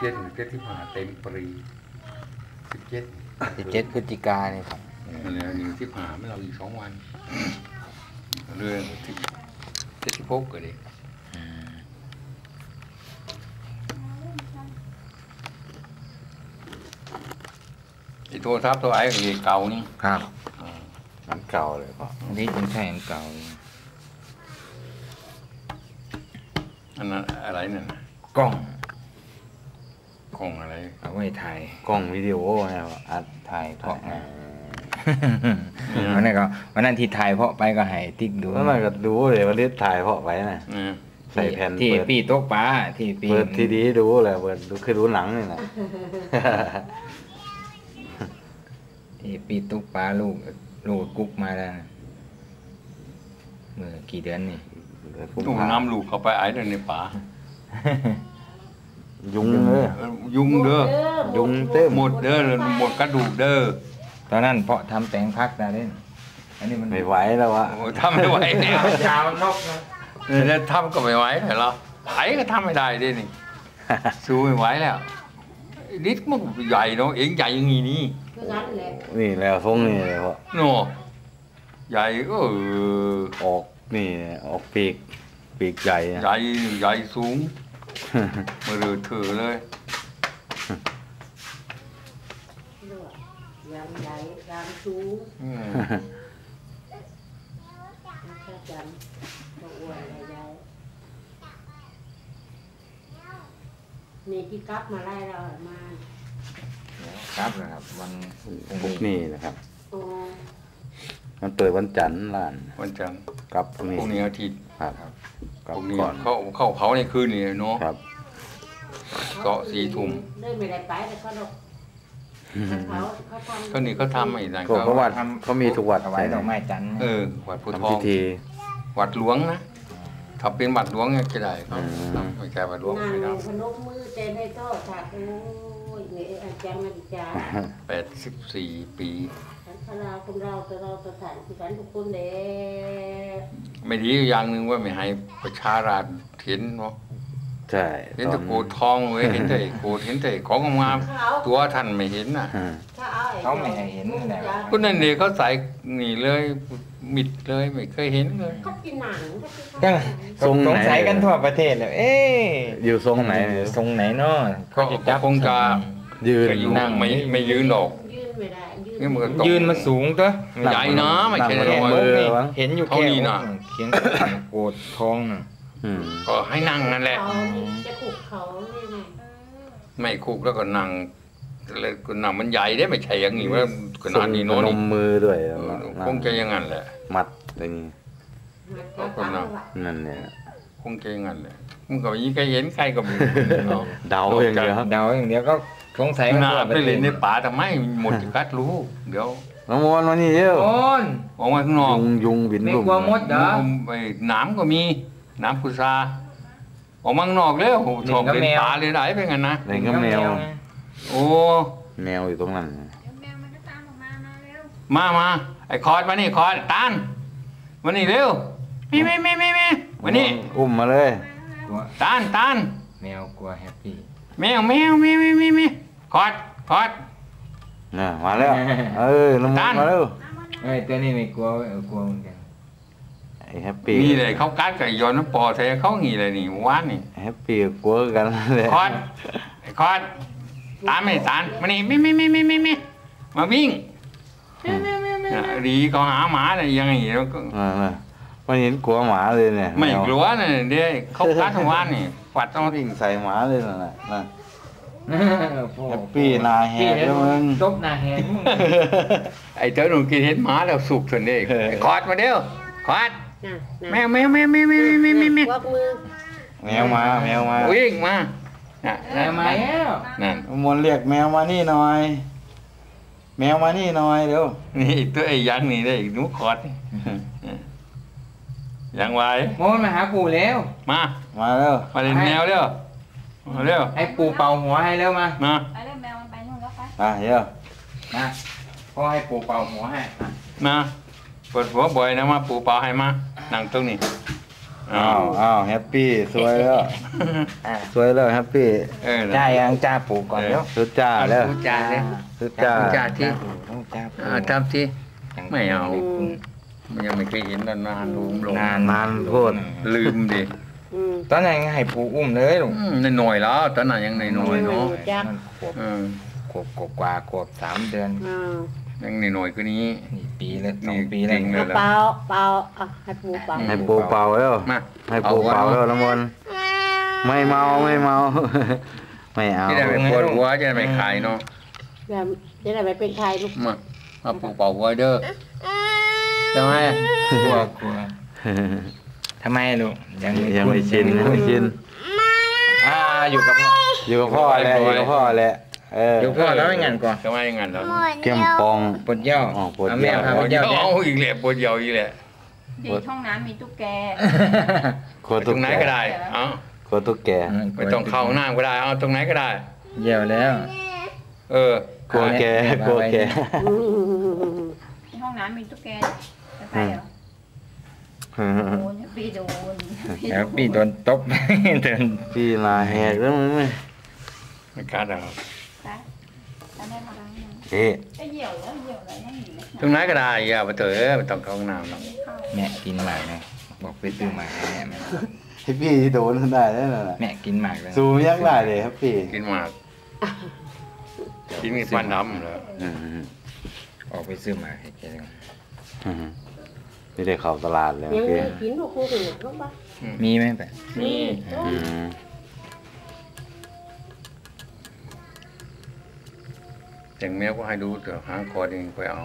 เจ็ดเจ็ดที่ผ่าเต็มปรีสิบเจ็ดสิบเจ็ดพฤศจิกาเนี่ยครับอันนี้หนึ่งที่ผ่าไม่เราอีกสองวันเรื่องที่เจ็ดที่พกก็ดิอืมไอ้โทรศัพท์ตัวไอ้ก็เรียกเก่านี่ครับมันเก่าเลยพ่ออันนี้ยังใช่อันเก่าอยู่อันนั้นอะไรนั่นน่ะกล้อง ของอะไรเอาไว้ถ่ายกล้องวิดีโอนะพ่ออัดถ่ายเพาะอ่านะวันนั้นก็วันนั้นที่ถ่ายเพาะไปก็ให้ติ๊กดูแล้วมันก็ดูเลยว่าเลือดถ่ายพ่อไว้น่ะนะใส่แผ่นที่เปิดปีโต๊ะปลาที่ปีเปิดทีดีดูเลยเปิดดูคือดูหนังนี่นะที่ปีโต๊ะปลาลูกลูกกุ๊กมาแล้วนะเมื่อกี่เดือนนี่ตู้น้ำลูกเข้าไปไอ้นั่นในป่า ยุงเลยเออยุงเด้อยุงเต็มหมดเด้อหมดกระดูกเด้อตอนนั้นเพาะทำแปลงพักนะเล่นอันนี้มันไม่ไหวแล้ววะโอ้ทำไม่ไหวแล้วยาวนกนะเออแล้วทำก็ไม่ไหวเหรอไอ้ก็ทำไม่ได้ดินี่สู้ไม่ไหวแล้วไอ้นิดมันใหญ่เนาะเองใหญ่อยังงี้นี่คืองั้นแหละนี่แล้วทรงนี่เลยพ่อเนาะใหญ่เออออกนี่ออกปีกปีกใหญ่อะใหญ่ใหญ่สูง มาเรือถือเลยเลือดยางใหญ่ยางสูงอืมแค่จำตัวอ้วนใหญ่นี่ที่กลับมาไล่เรามาครับนะครับวันพพรุ่วงกนี้นี้นะครับโอ้มันเปิดวันจันทร์ร้าน วันจันทร์กลับพรุ่งพนี้รุ่งนี้อาทิตย์ครับ กพลับรุ่งนี้ก่อนเข้าเข้าเผาในคืนนี้เนาะครับ เกาะสี่ทุ่มได้ไม่ได้ไปแต่ก็ดอกเขาเขาทำ ก็นี่เขาทำไอ้นั่นก็เพราะว่าเขามีทุกวัดถวายดอกไม้จันทร์เออวัดพุทธททำอพิงธีวัดหลวงนะถ้าเป็นวัดหลวงเนี่ยจะได้ครับอืมไม่ใช่วัดหลวงนั่งไม่ได้พนมมือใจในโต๊ะถักโอ้ยเนี่ยอาจารย์มาดิจาแปดสิบสี่ปี ฉันพลาคนเราแต่เราสถานที่ฉันทุกคนเด้ไม่ดีอย่างหนึ่งว่าไม่ให้ประชาราชเห็นเนาะใช่เห็นแต่โกดทองเว้ยเห็นแต่โกดเห็นแต่ของงามเขาๆตัวท่านไม่เห็นน่ะอืมถ้าเอาอ้เขาไม่ให้เห็นแหละก็นั่นเองเขาใส่หนีเลยมิดเลยไม่เคยเห็นเลยเขากินหนังเขากินจังทรงไหน สงสัยกันทั่วประเทศเลยเอ๊ะอยู่ทรงไหนเนี่ยทรงไหนเนาะก็ก็คงจะยืนจะอยู่ไม่ไม่ยืนหรอกยืน ไม่ได้ยืนนี่มันก็ตก ยืนมาสูงตัวใหญ่นะไม่ใช่นั่งน้บอยนมือวะเห็นอยู่เท่าแค่นี้น่ะเขียนโกดทองน่ะอืมก็ให้นั่งนั่นแหละ เขานี่จะขุกเขานี่ไงไม่คุกแล้วก็นั่งเลยก็นั่งมันใหญ่ได้ไม่ใช่อย่างนี้ว่าขทรนาดงนี้พโน้นนนี่มมือด้วยเออคงจะอย่างนั้นแหละ มัดอย่างนี้มันก็ตั้งว่านั่นเนี่ย คงจะอย่างนั้นแหละมึงก็ยิ่งใครเห็นใครก็ไม่รู้เนาะ เดาอย่างเดียวเดาอย่างเดียวก็ สงสัยกันนาทั่วปไประเทเล่ศนในป่าทำไมหมดกัดรู้ เดี๋ยวน้องมอนมานี่เยอะโอนออกมาข้างนอกยุงยุงบินไม่ลุ่มกลัวมดเหรอไอ้หน้ำก็มีหน้ำพุทราออกมาข้างนอกแล้วชอบเล่นป่าเลยไหนเป็นงั้นนะในก็แมวโอ้แมวอยู่ตรงนั้นเดี๋ยวแมวมันก็ตามออกมามาเร็วมามาไอ้คอร์ดมานี่คอร์ดตานมานี่เร็วมีมีมีมีมีมานี่อุ้มมาเลยกลัวตานตานแมวกลัวแฮปปี้แมวแมวมีมีมีมี คอร์ดคอร์ดน่ะมาแล้ว เออน้องมอนมาแล้วเอ้ยตัวนี้ไม่กลัวเว้ยเออกลัวเหมือนกันไอ้แฮปปี้นี่เลยเขากัดกับย้อนน้ำปอใส่เขางี้เลยนี่วานนี่แฮปปี้กลัวกันเลยคอร์ดไอ้คอร์ดตามไม่ตานมานี่มีมีมีมีมีมีมาวิ่งเนี่ยดีเขาหาหมาอะไรยังไงแล้วก็มามาไม่เห็นกลัวหมาเลยเนี่ย ไม่แวกลัวนะเดี๋ยวเขากัดทั้งวันนี่ฝัดต้องวิ่งใส่หมาเลยนั่นน่ะนั่นโอ้ แฮปปี้นาแฮกแล้วมึงตบหนาแหกมึงไอ้เจ้าหนูกินเห็นหมาแล้วสุกส่วนเด็กเออไอ้คอร์ดมาเดียวคอร์ดน่ะแมวแมวแมวแมวแมวแมวแมวแมวควักมือแมวมาแมวมาวิ่งมาน่ะแมวมาแล้วนั่นมนต์เรียกแมวมานี่หน่อย แมวมานี่หน่อยเร็วนี่อีกตัวไอ้ยังนี่ได้อีกหนูคอร์ดนี่ยังไวโมนมาหาปู่แล้วมามาแล้วมาเล่นแมวเร็ว มาเร็วให้ปู่เป่าหัวให้แล้วมามาไปเร็วแมวมันไปนู่นแล้วไปอะเดี๋ยวมาพ่อให้ปู่เป่าหัวให้อะมาเปิดหัวบ่อยนะมาปูเปล่าให้มานั่งตรงนี้อ้าวอ้าวแฮปปี้สวยแล้วอะสวยแล้วแฮปปี้เออจ้ายังจ้าปลูกก่อนเดี๋ยวสุดจ้าแล้วพูดจาเลยสุดจ้าจ้าที่ต้องจ้าปลูกอ่าทำที่ยังไม่เอาคุณมันยังไม่เคยเห็นนานๆลุงลงนานนานโพดลืมดิอืม ตอนนั้นยังให้ปลูกอุ้มเลยลุงอืมหน่อยๆแล้วตอนนั้นยังหน่อยๆเนาะจ้ะ มันขวบเออขวบกว่าขวบสามเดือนอ่ายังหน่อยๆกว่านี้ นี่ปีแล้วสองนี่ปีแล้วจริงเลย เอาเปล่าเปล่าอะให้ปูเปล่าให้ปูเป่าแล้วมาให้ปูเป่าแล้วละมนไม่เมาไม่เมา ไม่เอาที่ได้ไปปวดหัวจะได้ไปขายเนาะแบบจะได้ไปเป็นใครลูกมามาปลูกเป่าหัวเด้อทำไมกลัวกลัว ทำไมลุงยังยังไม่ชินยังไม่ชินอ่าอยู่กับพ่ออยู่กับพ่อแหละอยู่กับพ่อแหละเอออยู่กับพ่อแล้วไม่งั้นก่อนทำไมอย่างนั้นเหรอเข้มปองปวดเยี่ยวอ๋อปวดเอาเยี่แม่ยวพาปวดเยี่ยวเนี่ยเอาอีกแหละปวดเยาวอีกแหละดีห้องน้ำมีตุ๊กแกโคตตุรงไหนแกก็ได้เอาโคตุแกไม่ต้องเข้าห้องน้ำก็ได้เอาตรงไหนก็ได้เยี่ยวแล้ว เออโคแกโคแกอืมในห้องน้ำมีตุ๊กแกจะไปเหรอ โดนปีโดนแล้วพี่โดนตบโดนพี่ลาแหกแล้วมึงไหมไม่กล้าเอาไปตอนแรกมาล้างยังเอ๊ะไอ้เหี่ยวแล้วเหี่ยวอะไรนั่งนี่ยตรงไหนก็ได้อย่าไปเถอะไม่ต้องเข้าห้องน้ำหรอกแม่กินหมากเลยบอกไปซื้อหมากให้แม่ให้พี่โดนได้แล้วนะแม่กินหมากเลยซูมยังได้เลยครับพี่กินหมากกินมีฟันดำเลยอืมออกไปซื้อหมากให้แก เลยอืมไม่ได้เข้าตลาดเลยยังโอเคไม่กินลูกครูถึงลูกปะมีไหมแปะมีอืมแต่งเมียก็ให้ดูเถอะหางคอเองไปเอา